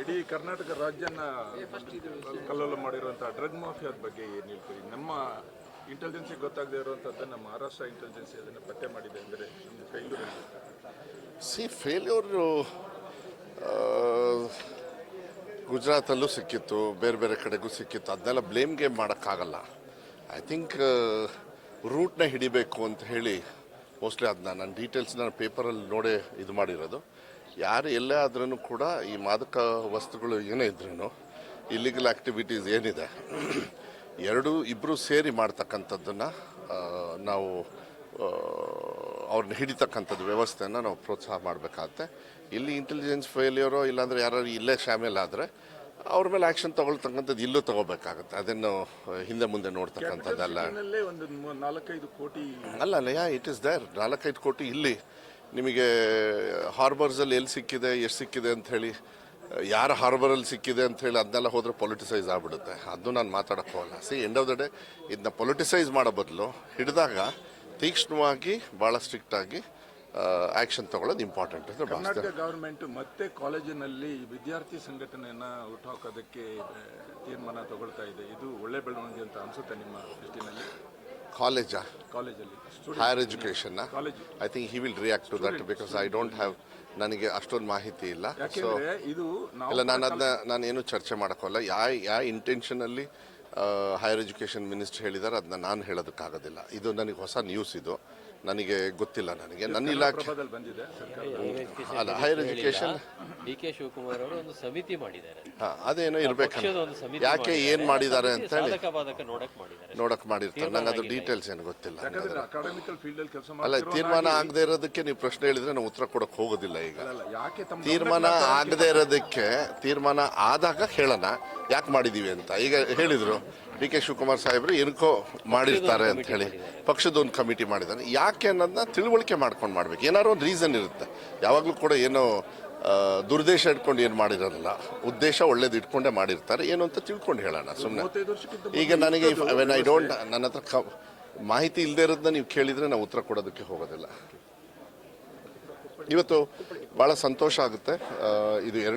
ಇಡೀ ಕರ್ನಾಟಕ ರಾಜ್ಯನ ಕಲ್ಲೋಲ ಮಾಡಿರುವಂತಹ ಡ್ರಗ್ ಮಾಫಿಯಾದ ಬಗ್ಗೆ ಏನು ಹೇಳ್ತೀವಿ ನಮ್ಮ ಇಂಟೆಲಿಜೆನ್ಸಿ ಗೊತ್ತಾಗದೇ ಇರುವಂಥದ್ದನ್ನು ಮಹಾರಾಷ್ಟ್ರ ಇಂಟೆಲಿಜೆನ್ಸಿ ಅದನ್ನು ಪತ್ತೆ ಮಾಡಿದೆ ಅಂದರೆ ಫೇಲ್ಯೂರ್ ಸಿ ಫೇಲ್ಯೂರು ಗುಜರಾತಲ್ಲೂ ಸಿಕ್ಕಿತ್ತು, ಬೇರೆ ಬೇರೆ ಕಡೆಗೂ ಸಿಕ್ಕಿತ್ತು. ಅದನ್ನೆಲ್ಲ ಬ್ಲೇಮ್ ಗೇಮ್ ಮಾಡೋಕ್ಕಾಗಲ್ಲ. ಐ ಥಿಂಕ್ ರೂಟ್ನ ಹಿಡಿಬೇಕು ಅಂತ ಹೇಳಿ ಮೋಸ್ಟ್ಲಿ ಅದನ್ನ ನಾನು ಡೀಟೇಲ್ಸ್ ನಾನು ಪೇಪರಲ್ಲಿ ನೋಡೇ ಇದು ಮಾಡಿರೋದು. ಯಾರು ಎಲ್ಲೇ ಆದ್ರೂ ಕೂಡ ಈ ಮಾದಕ ವಸ್ತುಗಳು ಏನೇ ಇದ್ರೂ ಇಲ್ಲಿಗಲ್ ಆ್ಯಕ್ಟಿವಿಟೀಸ್ ಏನಿದೆ ಎರಡು ಇಬ್ಬರು ಸೇರಿ ಮಾಡ್ತಕ್ಕಂಥದ್ದನ್ನು ನಾವು ಅವ್ರನ್ನ ಹಿಡಿತಕ್ಕಂಥದ್ದು ವ್ಯವಸ್ಥೆಯನ್ನು ನಾವು ಪ್ರೋತ್ಸಾಹ ಮಾಡಬೇಕಾಗತ್ತೆ. ಇಲ್ಲಿ ಇಂಟೆಲಿಜೆನ್ಸ್ ಫೇಲ್ಯೂರೋ ಇಲ್ಲಾಂದರೆ ಯಾರು ಇಲ್ಲೇ ಶಾಮಿಲ್ ಆದರೆ ಅವ್ರ ಮೇಲೆ ಆ್ಯಕ್ಷನ್ ತಗೊಳ್ತಕ್ಕಂಥದ್ದು ಇಲ್ಲೂ ತಗೋಬೇಕಾಗತ್ತೆ. ಅದನ್ನು ಹಿಂದೆ ಮುಂದೆ ನೋಡ್ತಕ್ಕಂಥದ್ದಲ್ಲ. ನಲ್ಲೇ ಒಂದು ಮೂ- ನಾಲ್ಕೈದು ಕೋಟಿ ಅಲ್ಲ ಅಲ್ಲ ಯಾ ಇಟ್ ಇಸ್ ದೇರ್ ನಾಲ್ಕೈದು ಕೋಟಿ ಇಲ್ಲಿ ನಿಮಗೆ ಹಾರ್ಬರ್ಸಲ್ಲಿ ಎಲ್ಲಿ ಸಿಕ್ಕಿದೆ, ಎಷ್ಟು ಸಿಕ್ಕಿದೆ ಅಂತ ಹೇಳಿ ಯಾರ ಹಾರ್ಬರಲ್ಲಿ ಸಿಕ್ಕಿದೆ ಅಂತ ಹೇಳಿ ಅದನ್ನೆಲ್ಲ ಹೋದರೆ ಪೊಲಿಟಿಸೈಸ್ ಆಗ್ಬಿಡುತ್ತೆ. ಅದನ್ನು ನಾನು ಮಾತಾಡಕ್ಕೆ ಹೋಗಲ್ಲ. See end of the day ಇದನ್ನ ಪೊಲಿಟಿಸೈಸ್ ಮಾಡೋ ಬದಲು ಹಿಡಿದಾಗ ತೀಕ್ಷ್ಣವಾಗಿ ಭಾಳ ಸ್ಟ್ರಿಕ್ಟ್ ಆಗಿ ಆ್ಯಕ್ಷನ್ ತಗೊಳ್ಳೋದು ಇಂಪಾರ್ಟೆಂಟ್ ಅಂತ ಭಾವಿಸ್ತೇನೆ. ಗೌರ್ಮೆಂಟ್ ಮತ್ತೆ ಕಾಲೇಜಿನಲ್ಲಿ ವಿದ್ಯಾರ್ಥಿ ಸಂಘಟನೆಯನ್ನು ಹುಟ್ಟುಹಾಕೋದಕ್ಕೆ ತೀರ್ಮಾನ ತಗೊಳ್ತಾ ಇದೆ. ಇದು ಒಳ್ಳೆ ಬೆಳವಣಿಗೆ ಅಂತ ಅನ್ಸುತ್ತೆ ನಿಮ್ಮ ದೃಷ್ಟಿನಲ್ಲಿ? ಕಾಲೇಜಾ? Higher ಎಜುಕೇಷನ್ನ I think he will react to that because I don't have ನನಗೆ ಅಷ್ಟೊಂದು ಮಾಹಿತಿ ಇಲ್ಲ. ಸೊ ಇದು ಇಲ್ಲ ನಾನು ಅದನ್ನ ನಾನು ಏನು ಚರ್ಚೆ ಮಾಡೋಕ್ಕಲ್ಲ ಯಾ ಯಾವ ಇಂಟೆನ್ಷನಲ್ಲಿ ಹೈಯರ್ ಎಜುಕೇಷನ್ ಮಿನಿಸ್ಟರ್ ಹೇಳಿದ್ದಾರೆ ಅದನ್ನ ನಾನು ಹೇಳೋದಕ್ಕಾಗೋದಿಲ್ಲ. ಇದು ನನಗೆ ಹೊಸ ನ್ಯೂಸ್ ಇದು. ನನಗೆ ಗೊತ್ತಿಲ್ಲ ನನಗೆ. ನನ್ನ ಇಲಾಖೆ ಅಲ್ಲ higher education D K Shivakumar ಅವರು ಒಂದು ಸಮಿತಿ ಮಾಡಿದ್ದಾರೆ. ಅದೇನೋ ಇರ್ಬೇಕು ಪಕ್ಷದ ಒಂದು ಸಮಿತಿ ಯಾಕೆ ಏನ್ ಮಾಡಿದ್ದಾರೆ ಅಂತ ಹೇಳಿ. ಸಾಧಕ ಬಾಧಕ ನೋಡಕ್ ಮಾಡಿದ್ದಾರೆ. ನೋಡಕ್ ಮಾಡಿರ್ತಾರೆ. ನಂಗೆ ಅದು ಡೀಟೇಲ್ಸ್ ಏನು ಗೊತ್ತಿಲ್ಲ. ಯಾಕಂದ್ರೆ ಅಕಾಡೆಮಿಕಲ್ ಫೀಲ್ಡ್ ಅಲ್ಲಿ ಕೆಲಸ ಅಲ್ಲ ತೀರ್ಮಾನ ಆಗದೆ ಇರೋದಕ್ಕೆ ನೀವು ಪ್ರಶ್ನೆ ಹೇಳಿದ್ರೆ ನಾವು ಉತ್ತರ ಕೊಡಕ್ ಹೋಗೋದಿಲ್ಲ ಈಗ. ಯಾಕೆ ತಮ್ಮ ತೀರ್ಮಾನ ಆಗದೆ ಇರೋದಕ್ಕೆ ತೀರ್ಮಾನ ಆದಾಗ ಹೇಳೋಣ. ಯಾಕೆ ಮಾಡಿದೀವಿ ಅಂತ. ಈಗ ಹೇಳಿದ್ರು ಡಿ ಕೆ ಶಿವಕುಮಾರ್ ಸಾಹೇಬ್ರು ಏನಕ್ಕೋ ಮಾಡಿರ್ತಾರೆ ಅಂತ ಹೇಳಿ. ಪಕ್ಷದ ಒಂದು ಕಮಿಟಿ ಮಾಡಿದ್ದಾರೆ. ಯಾಕೆ ಅನ್ನೋದನ್ನ ತಿಳುವಳಿಕೆ ಮಾಡ್ಕೊಂಡು ಮಾಡ್ಬೇಕು. ಏನಾದ್ರು ಒಂದು ರೀಸನ್ ಇರುತ್ತೆ. ಯಾವಾಗಲೂ ಕೂಡ ಏನೋ ದುರ್ದೇಶ ಇಟ್ಕೊಂಡು ಏನು ಮಾಡಿರಲ್ಲ ಉದ್ದೇಶ ಒಳ್ಳೇದು ಇಟ್ಕೊಂಡೇ ಮಾಡಿರ್ತಾರೆ. ಏನು ಅಂತ ತಿಳ್ಕೊಂಡು ಹೇಳೋಣ. ಸುಮ್ಮನೆ ಈಗ ನನಗೆ ವೆನ್ ಐ ಡೋಂಟ್ ನನ್ನ ಹತ್ರ ಕ- ಮಾಹಿತಿ ಇಲ್ಲದೆ ಇರೋದನ್ನ ನೀವು ಕೇಳಿದ್ರೆ ನಾವು ಉತ್ತರ ಕೊಡೋದಕ್ಕೆ ಹೋಗೋದಿಲ್ಲ. ಇವತ್ತು ಭಾಳ ಸಂತೋಷ ಆಗುತ್ತೆ. ಇದು ಎರಡು